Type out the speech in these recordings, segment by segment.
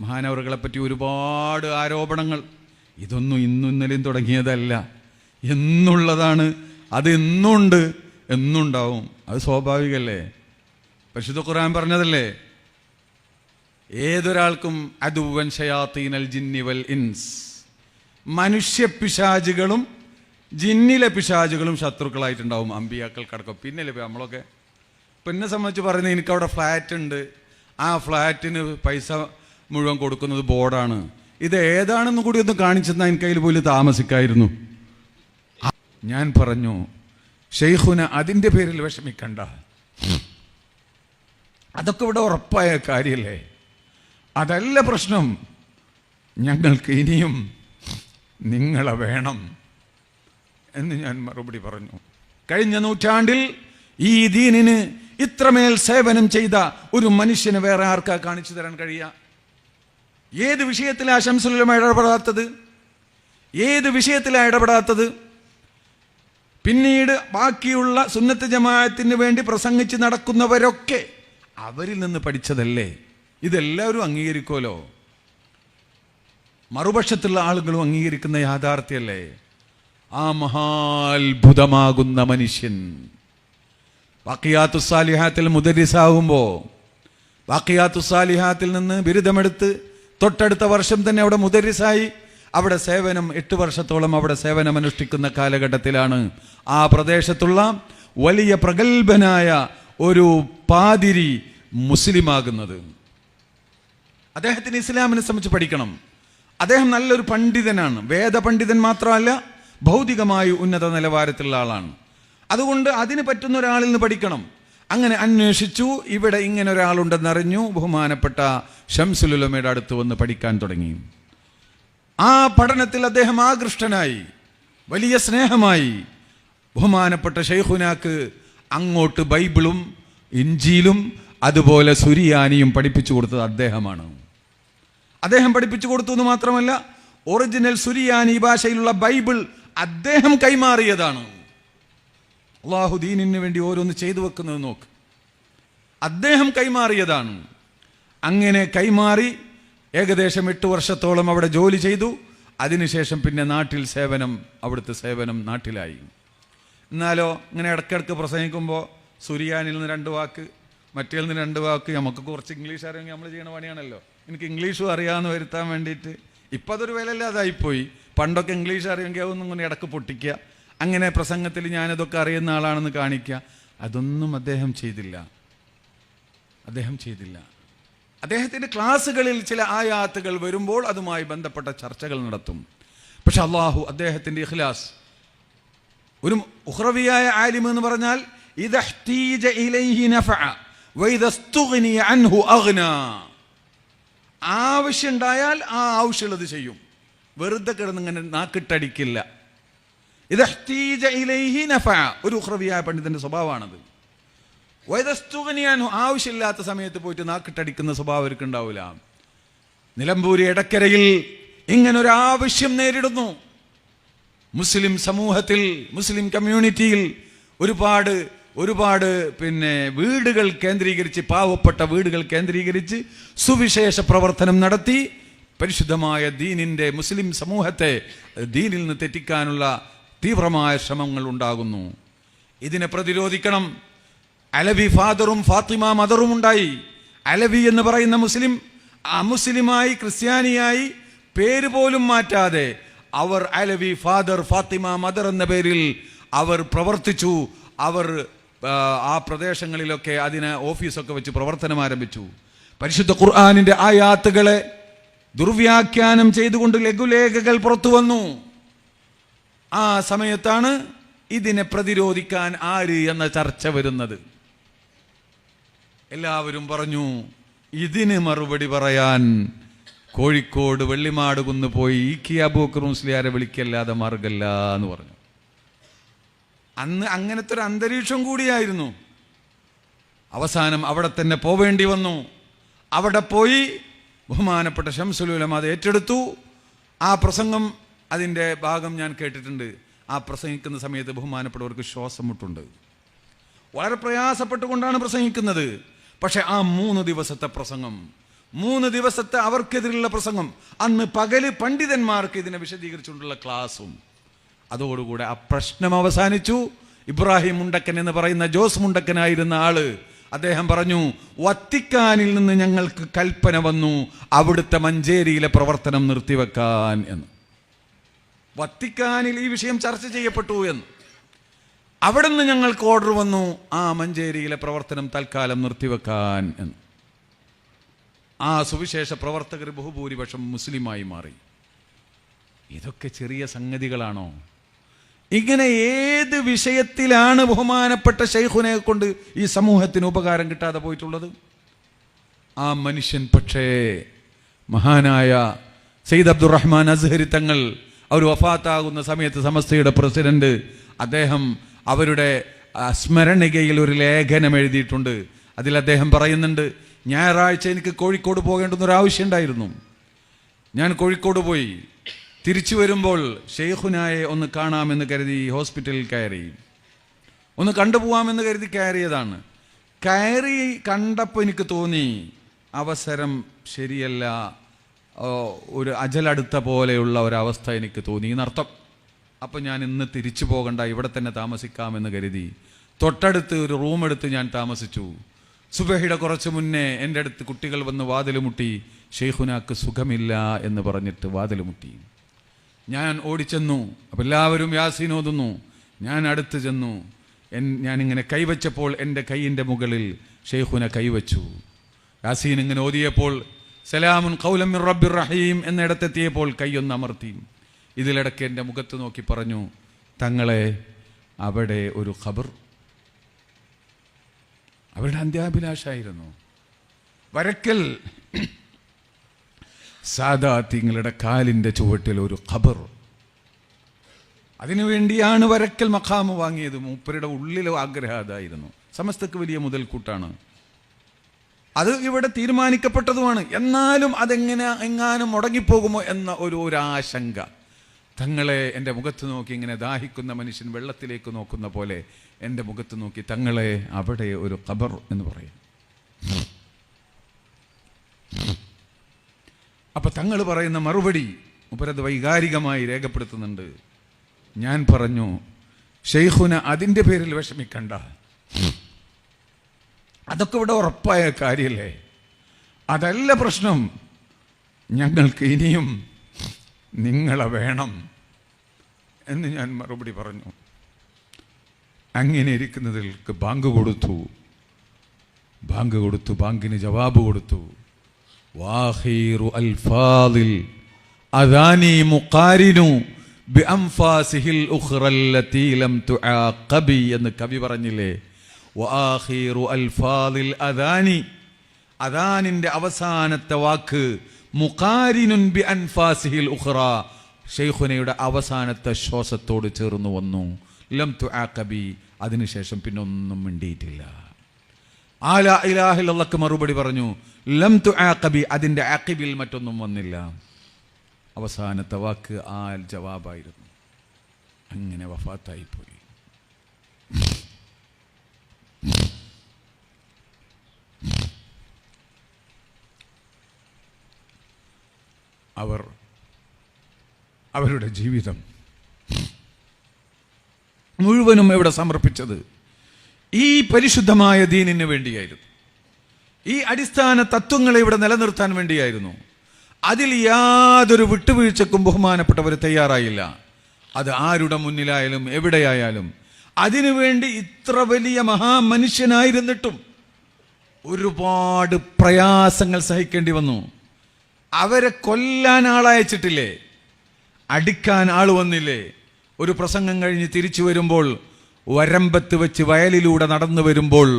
മഹാനവറുകളെ പറ്റി ഒരുപാട് ആരോപണങ്ങൾ. ഇതൊന്നും ഇന്നും ഇന്നലെയും തുടങ്ങിയതല്ല. എന്നുള്ളതാണ്. അത് എന്നുണ്ട്. എന്നുണ്ടാവും. അത് സ്വാഭാവികല്ലേ? പരിശുദ്ധ ഖുർആൻ പറഞ്ഞതല്ലേ? ഏതൊരാൾക്കും അതുവൻ ഷയാത്തീനൽ ജിന്നിവൽ ഇൻസ്. മനുഷ്യ പിശാചുകളും ജിന്നിലെ പിശാചുകളും ശത്രുക്കളായിട്ടുണ്ടാവും അമ്പിയാക്കൾക്കടക്കം. പിന്നല്ലേ ഇപ്പൊ നമ്മളൊക്കെ? ഇപ്പം എന്നെ സംബന്ധിച്ച് പറയുന്നത് എനിക്കവിടെ ഫ്ലാറ്റ് ഉണ്ട് ആ ഫ്ലാറ്റിന് പൈസ മുഴുവൻ കൊടുക്കുന്നത് ബോർഡാണ്. ഇത് ഏതാണെന്ന് കൂടി ഒന്ന് കാണിച്ചെന്നാൽ എനിക്ക് അതിൽ പോലും താമസിക്കായിരുന്നു. ഞാൻ പറഞ്ഞു ഷെയ്ഖുന അതിന്റെ പേരിൽ വിഷമിക്കണ്ട. അതൊക്കെ ഇവിടെ ഉറപ്പായ കാര്യമല്ലേ അതല്ല പ്രശ്നം. ഞങ്ങൾക്ക് ഇനിയും നിങ്ങളെ വേണം എന്ന് ഞാൻ മറുപടി പറഞ്ഞു. കഴിഞ്ഞ നൂറ്റാണ്ടിൽ ഈ ദീനിന് ഇത്രമേൽ സേവനം ചെയ്ത ഒരു മനുഷ്യന് വേറെ ആർക്കാ കാണിച്ചു തരാൻ കഴിയുക ഏത് വിഷയത്തിലാണ് ശംസുലമ ഇടപെടാത്തത്? ഏത് വിഷയത്തിലാണ് ഇടപെടാത്തത്? പിന്നീട് ബാക്കിയുള്ള സുന്നത്ത് ജമാഅത്തിന് വേണ്ടി പ്രസംഗിച്ച് നടക്കുന്നവരൊക്കെ അവരിൽ നിന്ന് പഠിച്ചതല്ലേ? ഇതെല്ലാവരും അംഗീകരിക്കുമല്ലോ. മറുപക്ഷത്തുള്ള ആളുകളും അംഗീകരിക്കുന്ന യാഥാർത്ഥ്യല്ലേ ആ മഹാത്ഭുതമാകുന്ന മനുഷ്യൻ. വാക്കിയാത്തു സാലിഹാത്തിൽ മുദരിസാകുമ്പോൾ വാക്കിയാത്തു നിന്ന് ബിരുദമെടുത്ത് തൊട്ടടുത്ത വർഷം തന്നെ അവിടെ മുദരിസായി. അവിടെ സേവനം എട്ട് വർഷത്തോളം അവിടെ സേവനം അനുഷ്ഠിക്കുന്ന കാലഘട്ടത്തിലാണ്. ആ പ്രദേശത്തുള്ള വലിയ പ്രഗത്ഭനായ ഒരു പാതിരി മുസ്ലിമാകുന്നത്. അദ്ദേഹത്തിന് ഇസ്ലാമിനെ സംബന്ധിച്ച് പഠിക്കണം. അദ്ദേഹം നല്ലൊരു പണ്ഡിതനാണ്. വേദപണ്ഡിതൻ മാത്രമല്ല ഭൗതികമായി ഉന്നത നിലവാരത്തിലുള്ള ആളാണ്. അതുകൊണ്ട് അതിന് പറ്റുന്ന ഒരാളിൽ നിന്ന് പഠിക്കണം. അങ്ങനെ അന്വേഷിച്ചു. ഇവിടെ ഇങ്ങനെ ഒരാളുണ്ടെന്നറിഞ്ഞു ബഹുമാനപ്പെട്ട ഷംസുലുലമയുടെ അടുത്ത് വന്ന് പഠിക്കാൻ തുടങ്ങി. ആ പഠനത്തിൽ അദ്ദേഹം ആകൃഷ്ടനായി. വലിയ സ്നേഹമായി. ബഹുമാനപ്പെട്ട ഷെയ്ഖുനാക്ക് അങ്ങോട്ട് ബൈബിളും ഇഞ്ചിയിലും അതുപോലെ സുരിയാനിയും പഠിപ്പിച്ചു കൊടുത്തത് അദ്ദേഹമാണ്. അദ്ദേഹം പഠിപ്പിച്ചു കൊടുത്തു എന്ന് മാത്രമല്ല ഒറിജിനൽ സുരിയാനി ഭാഷയിലുള്ള ബൈബിൾ അദ്ദേഹം കൈമാറിയതാണ്. അള്ളാഹു ദീനിന് വേണ്ടി ഓരോന്ന് ചെയ്തു വെക്കുന്നത് നോക്ക്. അദ്ദേഹം കൈമാറിയതാണ്. അങ്ങനെ കൈമാറി ഏകദേശം എട്ട് വർഷത്തോളം അവിടെ ജോലി ചെയ്തു. അതിനുശേഷം പിന്നെ നാട്ടിൽ സേവനം അവിടുത്തെ സേവനം നാട്ടിലായി. എന്നാലോ ഇങ്ങനെ ഇടയ്ക്കിടയ്ക്ക് പ്രസംഗിക്കുമ്പോൾ സുരിയാനിൽ നിന്ന് രണ്ട് വാക്ക് മറ്റേ നിന്ന് രണ്ട് വാക്ക് നമുക്ക് കുറച്ച് ഇംഗ്ലീഷ് അറിയാമെങ്കിൽ നമ്മൾ ചെയ്യണ പണിയാണല്ലോ. എനിക്ക് ഇംഗ്ലീഷും അറിയാമെന്ന് വരുത്താൻ വേണ്ടിയിട്ട്. ഇപ്പം അതൊരു വിലയില്ലാതായിപ്പോയി. പണ്ടൊക്കെ ഇംഗ്ലീഷ് അറിയുമെങ്കിൽ അതൊന്നും ഇങ്ങനെ ഇടയ്ക്ക് പൊട്ടിക്കുക. അങ്ങനെ പ്രസംഗത്തിൽ ഞാനതൊക്കെ അറിയുന്ന ആളാണെന്ന് കാണിക്കുക അതൊന്നും അദ്ദേഹം ചെയ്തില്ല. അദ്ദേഹം ചെയ്തില്ല. അദ്ദേഹത്തിന്റെ ക്ലാസ്സുകളിൽ ചില ആയാത്തുകൾ വരുമ്പോൾ അതുമായി ബന്ധപ്പെട്ട ചർച്ചകൾ നടത്തും. പക്ഷെ അള്ളാഹു അദ്ദേഹത്തിന്റെ ഇഖ്ലാസ്. ഒരു ഉഹ്റവിയായ ആലിം എന്ന് പറഞ്ഞാൽ ആവശ്യമുണ്ടായാൽ ആ ആവശ്യമുള്ളത് ചെയ്യും. വെറുതെ കിടന്നിങ്ങനെ നാക്കിട്ടടിക്കില്ല. ഒരു ഉഹ്രവിയായ പണ്ഡിതന്റെ സ്വഭാവമാണത്. വൈദസ്തുഗ്നിയാൻഹു ആവശ്യമില്ലാത്ത സമയത്ത് പോയിട്ട് നാക്കിട്ടടിക്കുന്ന സ്വഭാവം അവർക്ക് ഉണ്ടാവില്ല നിലമ്പൂരി ഇടക്കരയിൽ ഇങ്ങനൊരു ആവശ്യം നേരിടുന്നു. മുസ്ലിം സമൂഹത്തിൽ മുസ്ലിം കമ്മ്യൂണിറ്റിയിൽ ഒരുപാട് ഒരുപാട് പിന്നെ വീടുകൾ കേന്ദ്രീകരിച്ച് പാവപ്പെട്ട വീടുകൾ കേന്ദ്രീകരിച്ച് സുവിശേഷ പ്രവർത്തനം നടത്തി പരിശുദ്ധമായ ദീനിന്റെ മുസ്ലിം സമൂഹത്തെ ദീനിൽ നിന്ന് തെറ്റിക്കാനുള്ള തീവ്രമായ ശ്രമങ്ങൾ ഉണ്ടാകുന്നു. ഇതിനെ പ്രതിരോധിക്കണം. അലവി ഫാദറും ഫാത്തിമ മദറും ഉണ്ടായി. അലവി എന്ന് പറയുന്ന മുസ്ലിം അമുസ്ലിമായി ക്രിസ്ത്യാനിയായി പേര് പോലും മാറ്റാതെ അവർ അലവി ഫാദർ ഫാത്തിമ മദർ എന്ന പേരിൽ അവർ പ്രവർത്തിച്ചു. അവർ ആ, പ്രദേശങ്ങളിലൊക്കെ അതിന് ഓഫീസൊക്കെ വെച്ച് പ്രവർത്തനം ആരംഭിച്ചു. പരിശുദ്ധ ഖുർആാനിന്റെ ആയാത്തുകളെ ദുർവ്യാഖ്യാനം ചെയ്തുകൊണ്ട് ലഘുലേഖകൾ പുറത്തു വന്നു ആ സമയത്താണ് ഇതിനെ പ്രതിരോധിക്കാൻ ആര് എന്ന ചർച്ച വരുന്നത്. എല്ലാവരും പറഞ്ഞു ഇതിന് മറുപടി പറയാൻ കോഴിക്കോട് വെള്ളിമാട് കുന്ന് പോയി ഈ കി മുസ്ലിയാരെ വിളിക്കല്ലാതെ മാർഗല്ല എന്ന് പറഞ്ഞു. അന്ന് അങ്ങനത്തെ ഒരു അന്തരീക്ഷം കൂടിയായിരുന്നു. അവസാനം അവിടെ തന്നെ പോവേണ്ടി വന്നു. അവിടെ പോയി ബഹുമാനപ്പെട്ട ഷംസുലുലം അത് ഏറ്റെടുത്തു. ആ പ്രസംഗം അതിന്റെ ഭാഗം ഞാൻ കേട്ടിട്ടുണ്ട്. ആ പ്രസംഗിക്കുന്ന സമയത്ത് ബഹുമാനപ്പെട്ടവർക്ക് ശ്വാസം മുട്ടുണ്ട് വളരെ പ്രയാസപ്പെട്ടുകൊണ്ടാണ് പ്രസംഗിക്കുന്നത്. പക്ഷെ ആ മൂന്ന് ദിവസത്തെ പ്രസംഗം മൂന്ന് ദിവസത്തെ അവർക്കെതിരെയുള്ള പ്രസംഗം അന്ന് പകൽ പണ്ഡിതന്മാർക്ക് ഇതിനെ വിശദീകരിച്ചുകൊണ്ടുള്ള ക്ലാസ്സും. അതോടുകൂടെ ആ പ്രശ്നം അവസാനിച്ചു. ഇബ്രാഹിം മുണ്ടക്കൻ എന്ന് പറയുന്ന ജോസ് മുണ്ടക്കനായിരുന്ന ആൾ അദ്ദേഹം പറഞ്ഞു വത്തിക്കാനിൽ നിന്ന് ഞങ്ങൾക്ക് കൽപ്പന വന്നു അവിടുത്തെ മഞ്ചേരിയിലെ പ്രവർത്തനം നിർത്തിവെക്കാൻ എന്ന്. വത്തിക്കാനിൽ ഈ വിഷയം ചർച്ച ചെയ്യപ്പെട്ടു എന്ന്. അവിടെ നിന്ന് ഞങ്ങൾക്ക് ഓർഡർ വന്നു ആ മഞ്ചേരിയിലെ പ്രവർത്തനം തൽക്കാലം നിർത്തിവെക്കാൻ എന്ന്. ആ സുവിശേഷ പ്രവർത്തകർ ബഹുഭൂരിപക്ഷം മുസ്ലിമായി മാറി. ഇതൊക്കെ ചെറിയ സംഗതികളാണോ? ഇങ്ങനെ ഏത് വിഷയത്തിലാണ് ബഹുമാനപ്പെട്ട ഷെയ്ഖുനെ കൊണ്ട് ഈ സമൂഹത്തിന് ഉപകാരം കിട്ടാതെ പോയിട്ടുള്ളത്? ആ മനുഷ്യൻ പക്ഷേ മഹാനായ സെയ്ദ് അബ്ദുറഹ്മാൻ അസ്ഹരി തങ്ങൾ അവർ വഫാത്താകുന്ന സമയത്ത് സമസ്തയുടെ പ്രസിഡന്റ് അദ്ദേഹം അവരുടെ സ്മരണികയിൽ ഒരു ലേഖനം എഴുതിയിട്ടുണ്ട്. അതിൽ അദ്ദേഹം പറയുന്നുണ്ട് ഞായറാഴ്ച എനിക്ക് കോഴിക്കോട് പോകേണ്ടുന്ന ഒരു ആവശ്യം ഉണ്ടായിരുന്നു. ഞാൻ കോഴിക്കോട് പോയി. തിരിച്ചു വരുമ്പോൾ ഷെയ്ഖുനായെ ഒന്ന് കാണാമെന്ന് കരുതി ഹോസ്പിറ്റലിൽ കയറി. ഒന്ന് കണ്ടുപോകാമെന്ന് കരുതി കയറിയതാണ്. കയറി കണ്ടപ്പോൾ എനിക്ക് തോന്നി അവസരം ശരിയല്ല. ഒരു അജലടുത്ത പോലെയുള്ള ഒരവസ്ഥ എനിക്ക് തോന്നി. എന്നർത്ഥം അപ്പം ഞാൻ ഇന്ന് തിരിച്ചു പോകണ്ട ഇവിടെ തന്നെ താമസിക്കാമെന്ന് കരുതി. തൊട്ടടുത്ത് ഒരു റൂം എടുത്ത് ഞാൻ താമസിച്ചു. സുബഹിയുടെ കുറച്ച് മുന്നേ എന്റെ അടുത്ത് കുട്ടികൾ വന്ന് വാതിൽ മുട്ടി ഷെയ്ഖുനാക്ക് സുഖമില്ല എന്ന് പറഞ്ഞിട്ട് വാതിൽ മുട്ടി. ഞാൻ ഓടിച്ചെന്നു. അപ്പം എല്ലാവരും യാസീൻ ഓതുന്നു. ഞാൻ അടുത്ത് ചെന്നു. എൻ ഞാനിങ്ങനെ കൈവച്ചപ്പോൾ എന്റെ കൈയിന്റെ മുകളിൽ ഷെയ്ഖുന കൈവച്ചു. യാസീൻ ഇങ്ങനെ ഓതിയപ്പോൾ സലാമുൻ കൗലമിൻ റബ്ബിർ റഹീം എന്നിടത്തെത്തിയപ്പോൾ കൈയൊന്ന് അമർത്തി. ഇതിലിടയ്ക്ക് എന്റെ മുഖത്ത് നോക്കി പറഞ്ഞു തങ്ങളെ അവിടെ ഒരു ഖബർ. അവരുടെ അന്ത്യാഭിലാഷായിരുന്നു. വരക്കൽ. സാദാ തിങ്ങളുടെ കാലിന്റെ ചുവട്ടിൽ ഒരു ഖബർ. അതിനുവേണ്ടിയാണ് വരക്കൽ മഖാമ് വാങ്ങിയത്. മൂപ്പരുടെ ഉള്ളിലെ ആഗ്രഹം അതായിരുന്നു. സമസ്തക്ക് വലിയ മുതൽക്കൂട്ടാണ്. അത് ഇവിടെ തീരുമാനിക്കപ്പെട്ടതുമാണ്. എന്നാലും അതെങ്ങനെ എങ്ങാനും മുടങ്ങിപ്പോകുമോ എന്ന ഒരു ആശങ്ക തങ്ങളെ എന്റെ മുഖത്ത് നോക്കി ഇങ്ങനെ ദാഹിക്കുന്ന മനുഷ്യൻ വെള്ളത്തിലേക്ക് നോക്കുന്ന പോലെ എന്റെ മുഖത്ത് നോക്കി തങ്ങളെ അവിടെ ഒരു ഖബർ എന്ന് പറയും. അപ്പൊ തങ്ങൾ പറയുന്ന മറുപടി ഉപരത് വൈകാരികമായി രേഖപ്പെടുത്തുന്നുണ്ട്. ഞാൻ പറഞ്ഞു ഷെയ്ഖുന അതിന്റെ പേരിൽ വിഷമിക്കണ്ട. അതൊക്കെ ഇവിടെ ഉറപ്പായ കാര്യമല്ലേ അതല്ല പ്രശ്നം. ഞങ്ങൾക്ക് ഇനിയും നിങ്ങളെ വേണം എന്ന് ഞാൻ മറുപടി പറഞ്ഞു. അങ്ങനെ ഇരിക്കുന്നതിൽക്ക് ബാങ്ക് കൊടുത്തു. ബാങ്ക് കൊടുത്തു ബാങ്കിന് ജവാബ് കൊടുത്തു. വാഹീറു അൽഫാദിൽ അദാനി തുആഖബി എന്ന് കവി പറഞ്ഞില്ലേ? വാഹീറു അൽഫാദിൽ അദാനി അദാനിന്റെ അവസാനത്തെ വാക്ക് മുഖാരിനുൻ ബി അൻഫാസിഹിൽ ഉഖ്റ. ഷെയ്ഖുനയുടെ അവസാനത്തെ ശ്വാസത്തോട് ചേർന്ന് വന്നു. ലം തുആഖബി. അതിനുശേഷം പിന്നെ ഒന്നും മിണ്ടിയിട്ടില്ല. ആല ഇലാഹില്ലക്ക് മറുപടി പറഞ്ഞു ലം തു ആക്കബി അതിന്റെ ആക്കിബിൽ മറ്റൊന്നും വന്നില്ല. അവസാനത്തെ വാക്ക് ആൽ ജവാബായിരുന്നു. അങ്ങനെ വഫാത്തായി അവർ അവരുടെ ജീവിതം മുഴുവനും ഇവിടെ സമർപ്പിച്ചത്? ഈ പരിശുദ്ധമായ ദീനിന് വേണ്ടിയായിരുന്നു. ഈ അടിസ്ഥാന തത്വങ്ങളെ ഇവിടെ നിലനിർത്താൻ വേണ്ടിയായിരുന്നു. അതിൽ യാതൊരു വിട്ടുവീഴ്ചക്കും ബഹുമാനപ്പെട്ടവർ തയ്യാറായില്ല. അത് ആരുടെ മുന്നിലായാലും എവിടെയായാലും അതിനുവേണ്ടി ഇത്ര വലിയ മഹാമനുഷ്യനായിരുന്നിട്ടും ഒരുപാട് പ്രയാസങ്ങൾ സഹിക്കേണ്ടി വന്നു. അവരെ കൊല്ലാൻ ആളയച്ചിട്ടില്ലേ? അടിക്കാൻ ആൾ വന്നില്ലേ? ഒരു പ്രസംഗം കഴിഞ്ഞ് തിരിച്ചു വരുമ്പോൾ വരമ്പത്ത് വെച്ച് വയലിലൂടെ നടന്നു വരുമ്പോൾ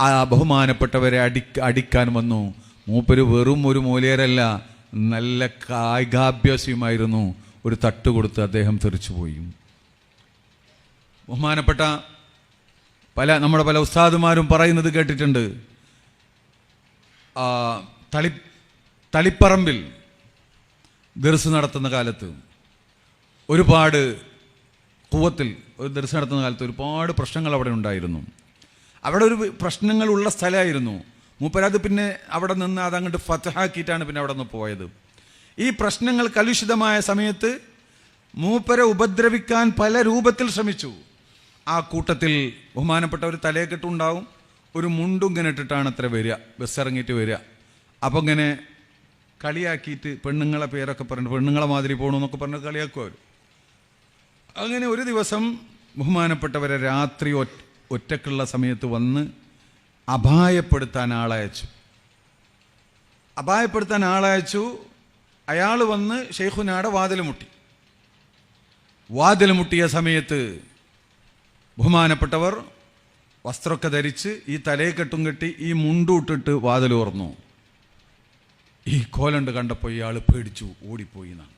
ആ ബഹുമാനപ്പെട്ടവരെ അടി അടിക്കാൻ വന്നു. മൂപ്പര് വെറും ഒരു മൂലേരല്ല നല്ല കായികാഭ്യാസിയുമായിരുന്നു. ഒരു തട്ട് കൊടുത്ത് അദ്ദേഹം തെറിച്ചുപോയി. ബഹുമാനപ്പെട്ട പല നമ്മുടെ പല ഉസ്താദുമാരും പറയുന്നത് കേട്ടിട്ടുണ്ട്. തളി തളിപ്പറമ്പിൽ ദർസ് നടത്തുന്ന കാലത്ത് ഒരുപാട് കൂവത്തിൽ ഒരു ദർസ് നടത്തുന്ന കാലത്ത് ഒരുപാട് പ്രശ്നങ്ങൾ അവിടെ ഉണ്ടായിരുന്നു. അവിടെ ഒരു പ്രശ്നങ്ങളുള്ള സ്ഥലമായിരുന്നു. മൂപ്പരാത് പിന്നെ അവിടെ നിന്ന് അതങ്ങോട്ട് ഫതഹാക്കിയിട്ടാണ് പിന്നെ അവിടെ നിന്ന് പോയത്. ഈ പ്രശ്നങ്ങൾ കലുഷിതമായ സമയത്ത് മൂപ്പരെ ഉപദ്രവിക്കാൻ പല രൂപത്തിൽ ശ്രമിച്ചു. ആ കൂട്ടത്തിൽ ബഹുമാനപ്പെട്ട ഒരു തലയെക്കെട്ടുണ്ടാവും ഒരു മുണ്ടും ഇങ്ങനെ ഇട്ടിട്ടാണ് അത്ര വരിക. ബസ് ഇറങ്ങിയിട്ട് വരിക. അപ്പോൾ ഇങ്ങനെ കളിയാക്കിയിട്ട് പെണ്ണുങ്ങളെ പേരൊക്കെ പറഞ്ഞു പെണ്ണുങ്ങളെ മാതിരി പോകണമെന്നൊക്കെ പറഞ്ഞ് കളിയാക്കും അവർ അങ്ങനെ ഒരു ദിവസം ബഹുമാനപ്പെട്ടവരെ രാത്രി ഒറ്റ ഒറ്റക്കുള്ള സമയത്ത് വന്ന് അപായപ്പെടുത്താൻ ആളയച്ചു. അപായപ്പെടുത്താൻ ആളയച്ചു. അയാൾ വന്ന് ഷെയ്ഖുനാടെ വാതിൽ മുട്ടി വാതിൽ മുട്ടിയ സമയത്ത് ബഹുമാനപ്പെട്ടവർ വസ്ത്രമൊക്കെ ധരിച്ച് ഈ തലയെ കെട്ടും കെട്ടി ഈ മുണ്ടൂട്ടിട്ട് വാതിൽ തുറന്നു. ഈ കോലണ്ട് കണ്ടപ്പോൾ ഇയാൾ പേടിച്ചു ഓടിപ്പോയി എന്നാണ്.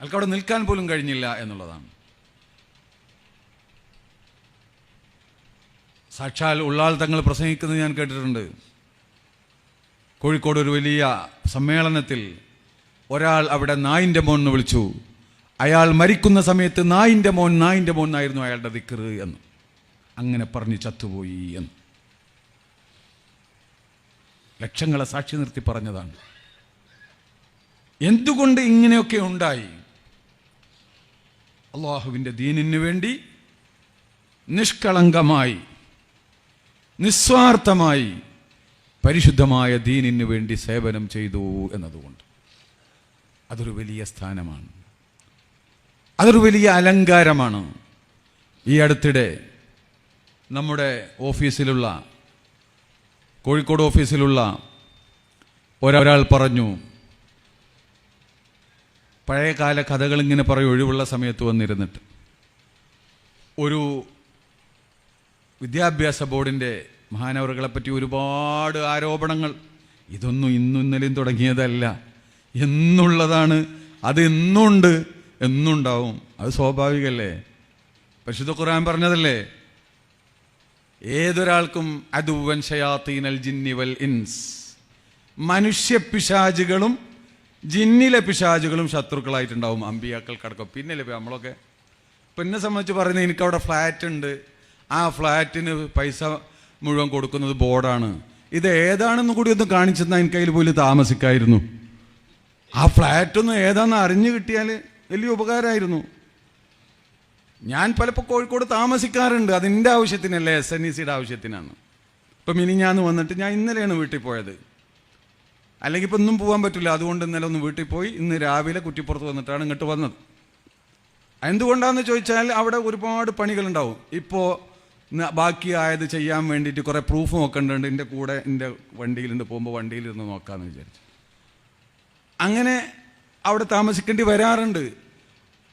അയാൾക്ക് അവിടെ നിൽക്കാൻ പോലും കഴിഞ്ഞില്ല എന്നുള്ളതാണ്. സാക്ഷാൽ ഉള്ളാൾ തങ്ങൾ പ്രസംഗിക്കുന്നത് ഞാൻ കേട്ടിട്ടുണ്ട്. കോഴിക്കോട് ഒരു വലിയ സമ്മേളനത്തിൽ ഒരാൾ അവിടെ നായിന്റെ മോൻ എന്ന് വിളിച്ചു. അയാൾ മരിക്കുന്ന സമയത്ത് നായിന്റെ മോൻ നായിന്റെ മോൻ എന്നായിരുന്നു അയാളുടെ ദിക്കറ് എന്ന്. അങ്ങനെ പറഞ്ഞ് ചത്തുപോയി എന്ന്. ലക്ഷങ്ങളെ സാക്ഷി നിർത്തി പറഞ്ഞതാണ്. എന്തുകൊണ്ട് ഇങ്ങനെയൊക്കെ ഉണ്ടായി? അള്ളാഹുവിന്റെ ദീനിന് വേണ്ടി നിഷ്കളങ്കമായി നിസ്വാർത്ഥമായി പരിശുദ്ധമായ ദീനിന് വേണ്ടി സേവനം ചെയ്തു എന്നതുകൊണ്ട്. അതൊരു വലിയ സ്ഥാനമാണ്. അതൊരു വലിയ അലങ്കാരമാണ്. ഈ അടുത്തിടെ നമ്മുടെ ഓഫീസിലുള്ള കോഴിക്കോട് ഓഫീസിലുള്ള ഒരാൾ പറഞ്ഞു പഴയകാല കഥകളിങ്ങനെ പറയും ഒഴിവുള്ള സമയത്ത് വന്നിരുന്നിട്ട്. ഒരു വിദ്യാഭ്യാസ ബോർഡിന്റെ മഹാനവറുകളെ പറ്റി ഒരുപാട് ആരോപണങ്ങൾ. ഇതൊന്നും ഇന്നും ഇന്നലെയും തുടങ്ങിയതല്ല. എന്നുള്ളതാണ്. അത് എന്നുണ്ട്. എന്നുണ്ടാവും. അത് സ്വാഭാവികല്ലേ? പരിശുദ്ധ ഖുർആൻ പറഞ്ഞതല്ലേ? ഏതൊരാൾക്കും അതുവൻ ഷയാത്തീനൽ ജിന്നിവൽ ഇൻസ്. മനുഷ്യ പിശാചുകളും ജിന്നിലെ പിശാചുകളും ശത്രുക്കളായിട്ടുണ്ടാവും അമ്പിയാക്കൾക്കടക്കം. പിന്നല്ലേ ഇപ്പൊ നമ്മളൊക്കെ ഇപ്പം എന്നെ സംബന്ധിച്ച് പറയുന്നത് എനിക്കവിടെ ഫ്ലാറ്റ് ഉണ്ട്. ആ ഫ്ലാറ്റിന് പൈസ മുഴുവൻ കൊടുക്കുന്നത് ബോർഡാണ്. ഇത് ഏതാണെന്ന് കൂടി ഒന്ന് കാണിച്ചെന്നാൽ എനിക്ക് അതിൽ പോലും താമസിക്കായിരുന്നു. ആ ഫ്ലാറ്റ് ഒന്ന് ഏതാണെന്ന് അറിഞ്ഞു കിട്ടിയാൽ വലിയ ഉപകാരമായിരുന്നു. ഞാൻ പലപ്പോൾ കോഴിക്കോട് താമസിക്കാറുണ്ട്. അതിന്റെ ആവശ്യത്തിനല്ല എസ് എൻ ഇ സിയുടെ ആവശ്യത്തിനാണ് ഇപ്പം ഇനി ഞാൻ വന്നിട്ട് ഞാൻ ഇന്നലെയാണ് വീട്ടിൽ പോയത്. അല്ലെങ്കിൽ ഇപ്പം ഒന്നും പോകാൻ പറ്റില്ല. അതുകൊണ്ട് ഇന്നലെ ഒന്ന് വീട്ടിൽ പോയി ഇന്ന് രാവിലെ കുറ്റിപ്പുറത്ത് വന്നിട്ടാണ് ഇങ്ങോട്ട് വന്നത്. എന്തുകൊണ്ടാണെന്ന് ചോദിച്ചാൽ അവിടെ ഒരുപാട് പണികളുണ്ടാവും. ഇപ്പോൾ ബാക്കിയായത് ചെയ്യാൻ വേണ്ടിയിട്ട് കുറേ പ്രൂഫ് ഒക്കെ ഉണ്ട് എന്റെ കൂടെ എന്റെ വണ്ടിയിലിരുന്ന് പോകുമ്പോൾ വണ്ടിയിലിരുന്ന് നോക്കാമെന്ന് വിചാരിച്ചു. അങ്ങനെ അവിടെ താമസിക്കേണ്ടി വരാറുണ്ട്.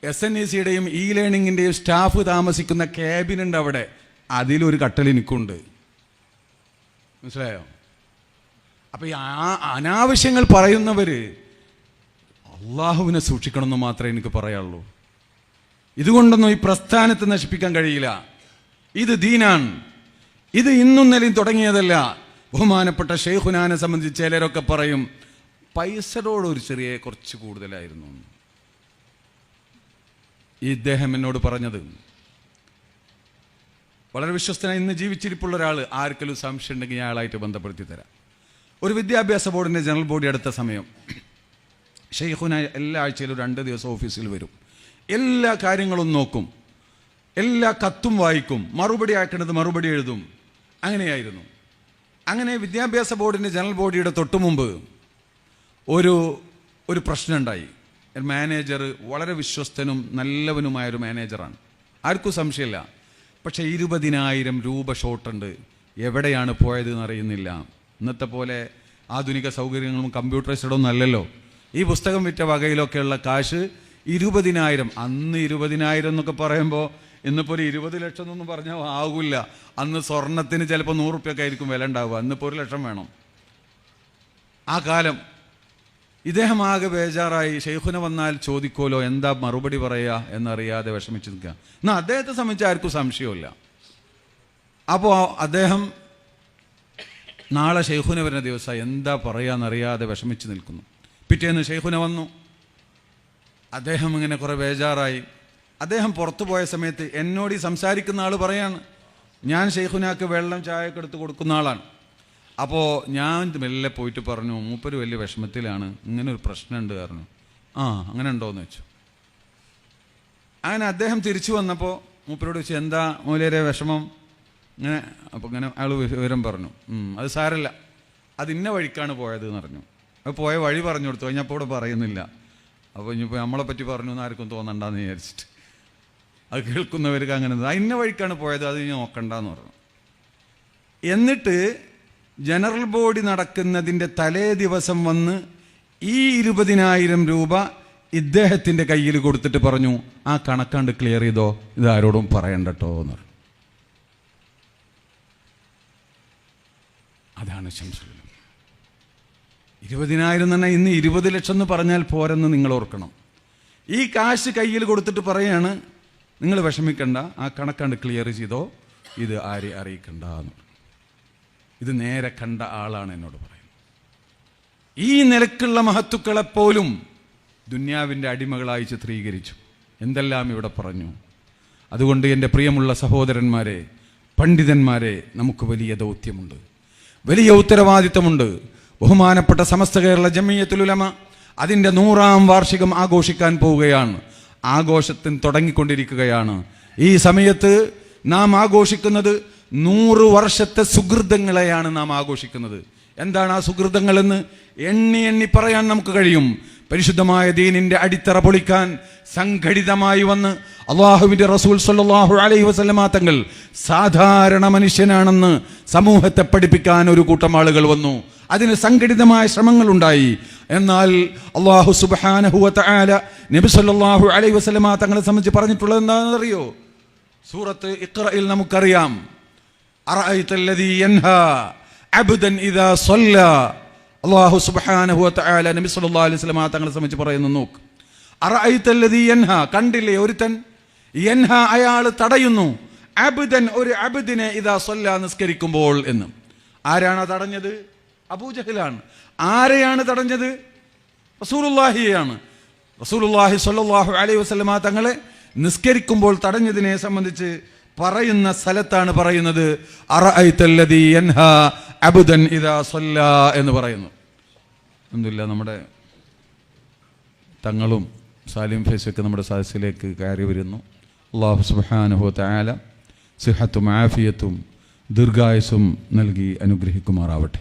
എസ് എൻ ഇ സിയുടെയും ഇ ലേണിങ്ങിന്റെയും സ്റ്റാഫ് താമസിക്കുന്ന ക്യാബിനുണ്ട് അവിടെ. അതിലൊരു കട്ടൽ എനിക്കുണ്ട്. മനസ്സിലായോ? അപ്പൊ ഈ ആ അനാവശ്യങ്ങൾ പറയുന്നവര് അള്ളാഹുവിനെ സൂക്ഷിക്കണമെന്ന് മാത്രമേ എനിക്ക് പറയാനുള്ളൂ. ഇതുകൊണ്ടൊന്നും ഈ പ്രസ്ഥാനത്തെ നശിപ്പിക്കാൻ കഴിയില്ല. ഇത് ദീനാണ്. ഇത് ഇന്നും നിലയും തുടങ്ങിയതല്ല. ബഹുമാനപ്പെട്ട ഷെയ്ഖുനാനെ സംബന്ധിച്ച് ചിലരൊക്കെ പറയും പൈസയോട് ഒരു ചെറിയ കുറച്ച് കൂടുതലായിരുന്നു ഇദ്ദേഹം എന്നോട് പറഞ്ഞത്. വളരെ വിശ്വസ്തനായി ഇന്ന് ജീവിച്ചിരിപ്പുള്ള ഒരാൾ ആർക്കെങ്കിലും സംശയം ഉണ്ടെങ്കിൽ ഞാൻ അയാളായിട്ട് ബന്ധപ്പെടുത്തി തരാം. ഒരു വിദ്യാഭ്യാസ ബോർഡിന്റെ ജനറൽ ബോഡി അടുത്ത സമയം. ഷെയ്ഖുന എല്ലാ ആഴ്ചയിലും രണ്ട് ദിവസം ഓഫീസിൽ വരും. എല്ലാ കാര്യങ്ങളും നോക്കും. എല്ലാ കത്തും വായിക്കും. മറുപടി ആക്കേണ്ടത് മറുപടി എഴുതും. അങ്ങനെയായിരുന്നു. അങ്ങനെ വിദ്യാഭ്യാസ ബോർഡിന്റെ ജനറൽ ബോഡിയുടെ തൊട്ടു മുമ്പ് ഒരു ഒരു പ്രശ്നമുണ്ടായി മാനേജർ വളരെ വിശ്വസ്തനും നല്ലവനുമായൊരു മാനേജറാണ്. ആർക്കും സംശയമില്ല. പക്ഷേ ഇരുപതിനായിരം രൂപ ഷോട്ടുണ്ട്. എവിടെയാണ് പോയതെന്ന് എന്നറിയുന്നില്ല ഇന്നത്തെ പോലെ ആധുനിക സൗകര്യങ്ങളും കമ്പ്യൂട്ടറൈസ്ഡ് അല്ലല്ലോ. ഈ പുസ്തകം വിറ്റ വകയിലൊക്കെയുള്ള കാശ് ഇരുപതിനായിരം. അന്ന് ഇരുപതിനായിരം എന്നൊക്കെ പറയുമ്പോൾ ഇന്നിപ്പോൾ ഒരു ഇരുപത് ലക്ഷം എന്നൊന്നും പറഞ്ഞാൽ ആകില്ല അന്ന് സ്വർണത്തിന് ചിലപ്പോൾ നൂറുപ്യൊക്കെ ആയിരിക്കും വില ഉണ്ടാവുക. അന്നിപ്പോൾ ഒരു ലക്ഷം വേണം. ആ കാലം ഇദ്ദേഹം ആകെ ബേജാറായി ഷെയ്ഖുന വന്നാൽ ചോദിക്കോലോ എന്താ മറുപടി പറയുക എന്നറിയാതെ വിഷമിച്ച് നിൽക്കുക. എന്നാൽ അദ്ദേഹത്തെ സംബന്ധിച്ച് ആർക്കും സംശയമില്ല അപ്പോൾ അദ്ദേഹം നാളെ ഷെയ്ഖുന വരുന്ന ദിവസം എന്താ പറയാന്നറിയാതെ വിഷമിച്ച് നിൽക്കുന്നു. പിറ്റേന്ന് ഷെയ്ഖുന വന്നു. അദ്ദേഹം ഇങ്ങനെ കുറേ ബേജാറായി. അദ്ദേഹം പുറത്തു പോയ സമയത്ത് എന്നോട് ഈ സംസാരിക്കുന്ന ആൾ പറയാണ് ഞാൻ ഷെയ്ഖുനാക്ക് വെള്ളം ചായയൊക്കെ എടുത്ത് കൊടുക്കുന്ന ആളാണ്. അപ്പോൾ ഞാൻ മെല്ലെ പോയിട്ട് പറഞ്ഞു മൂപ്പര് വലിയ വിഷമത്തിലാണ്. ഇങ്ങനെ ഒരു പ്രശ്നമുണ്ട് പറഞ്ഞു. ആ അങ്ങനെ ഉണ്ടോയെന്ന് വെച്ചു. അങ്ങനെ അദ്ദേഹം തിരിച്ചു വന്നപ്പോൾ മൂപ്പരോട് വെച്ചു എന്താ മൂലേരെ വിഷമം? ഇങ്ങനെ അപ്പോൾ ഇങ്ങനെ അയാൾ വിവരം പറഞ്ഞു. അത് സാരല്ല. അത് ഇന്ന വഴിക്കാണ് പോയത് എന്ന് പറഞ്ഞു. അത് പോയ വഴി പറഞ്ഞു കൊടുത്തു. കഴിഞ്ഞപ്പോൾ ഇവിടെ പറയുന്നില്ല. അപ്പോൾ ഇനിയിപ്പോൾ നമ്മളെ പറ്റി പറഞ്ഞു എന്ന് ആർക്കും തോന്നണ്ടെന്ന് വിചാരിച്ചിട്ട്. അത് കേൾക്കുന്നവർക്ക് അങ്ങനെ "ആ, ഇന്ന വഴിക്കാണ് പോയത്? അത് ഇനി നോക്കണ്ടെന്ന് പറഞ്ഞു. എന്നിട്ട് ജനറൽ ബോഡി നടക്കുന്നതിന്റെ തലേ ദിവസം വന്ന് ഈ ഇരുപതിനായിരം രൂപ ഇദ്ദേഹത്തിന്റെ കയ്യിൽ കൊടുത്തിട്ട് പറഞ്ഞു ആ കണക്കാണ്ട് ക്ലിയർ ചെയ്തോ ഇത് ആരോടും പറയണ്ടട്ടോ എന്ന് അതാണ് ശംസുലം. ഇരുപതിനായിരം തന്നെ ഇന്ന് ഇരുപത് ലക്ഷം എന്ന് പറഞ്ഞാൽ പോരെന്ന് നിങ്ങൾ ഓർക്കണം. ഈ കാശ് കയ്യിൽ കൊടുത്തിട്ട് പറയാണ് നിങ്ങൾ വിഷമിക്കണ്ട ആ കണക്കാണ്ട് ക്ലിയർ ചെയ്തോ ഇത് ആരെ അറിയിക്കണ്ട എന്ന്. ഇത് നേരെ കണ്ട ആളാണ് എന്നോട് പറയുന്നത് ഈ നിലക്കുള്ള മഹത്തുക്കളെപ്പോലും ദുന്യാവിന്റെ അടിമകളായി ചിത്രീകരിച്ചു. എന്തെല്ലാം ഇവിടെ പറഞ്ഞു? അതുകൊണ്ട് എന്റെ പ്രിയമുള്ള സഹോദരന്മാരെ പണ്ഡിതന്മാരെ നമുക്ക് വലിയ ദൗത്യമുണ്ട്. വലിയ ഉത്തരവാദിത്തമുണ്ട്. ബഹുമാനപ്പെട്ട സമസ്ത കേരള ജമീയത്തുലുലമ അതിന്റെ നൂറാം വാർഷികം ആഘോഷിക്കാൻ പോവുകയാണ്. ആഘോഷത്തിന് തുടങ്ങിക്കൊണ്ടിരിക്കുകയാണ്. ഈ സമയത്ത് നാം ആഘോഷിക്കുന്നത് നൂറ് വർഷത്തെ സുഹൃതങ്ങളെയാണ് നാം ആഘോഷിക്കുന്നത്. എന്താണ് ആ സുഹൃതങ്ങളെന്ന് എണ്ണി എണ്ണി പറയാൻ നമുക്ക് കഴിയും. പരിശുദ്ധമായ ദീനിന്റെ അടിത്തറ പൊളിക്കാൻ സംഘടിതമായി വന്ന് അള്ളാഹുവിന്റെ റസൂൽ സല്ലാഹു അലൈഹി വസല്ലമ തങ്ങൾ സാധാരണ മനുഷ്യനാണെന്ന് സമൂഹത്തെ പഠിപ്പിക്കാൻ ഒരു കൂട്ടം ആളുകൾ വന്നു. അതിന് സംഘടിതമായ ശ്രമങ്ങൾ ഉണ്ടായി എന്നാൽ അള്ളാഹു സുബ്ഹാനഹു വതആല നബി സല്ലല്ലാഹു അലൈഹി വസല്ലമ തങ്ങളെ സംബന്ധിച്ച് പറഞ്ഞിട്ടുള്ളത് എന്താണെന്നറിയോ? സൂറത്ത് ഇഖ്റയിൽ നമുക്കറിയാം. അള്ളാഹു സുബാനഹു തആല നബി സല്ലല്ലാഹു അലൈഹി വസല്ലം തങ്ങളെ സംബന്ധിച്ച് പറയുന്നു നോക്ക് അറഅയ്തല്ലദീ യൻഹ? കണ്ടില്ലേ ഒരുത്തൻ? യൻഹ അയാൾ തടയുന്നു. അബ്ദൻ ഒരു അബ്ദിനെ ഇതാ സ്വല്ല നിസ്കരിക്കുമ്പോൾ എന്ന്. ആരാണ് തടഞ്ഞത്? അബൂജഹലാണ് ആരെയാണ് തടഞ്ഞത്? റസൂലുള്ളാഹിയാണ് റസൂലുള്ളാഹി സ്വല്ലല്ലാഹു അലൈഹി വസല്ലം തങ്ങളെ നിസ്കരിക്കുമ്പോൾ തടഞ്ഞതിനെ സംബന്ധിച്ച് പറയുന്ന സ്ഥലത്താണ് പറയുന്നത് അബുദൻ ഇദാ സ്വല്ല എന്ന് പറയുന്നു. എന്തില്ല നമ്മുടെ തങ്ങളും സാലിം ഫേസൊക്കെ നമ്മുടെ സദസ്സിലേക്ക് കയറി വരുന്നു. അള്ളാഹു സുബ്ഹാനഹു തായാല സിഹത്തും ആഫിയത്തും ദീർഘായുസും നൽകി അനുഗ്രഹിക്കുമാറാവട്ടെ.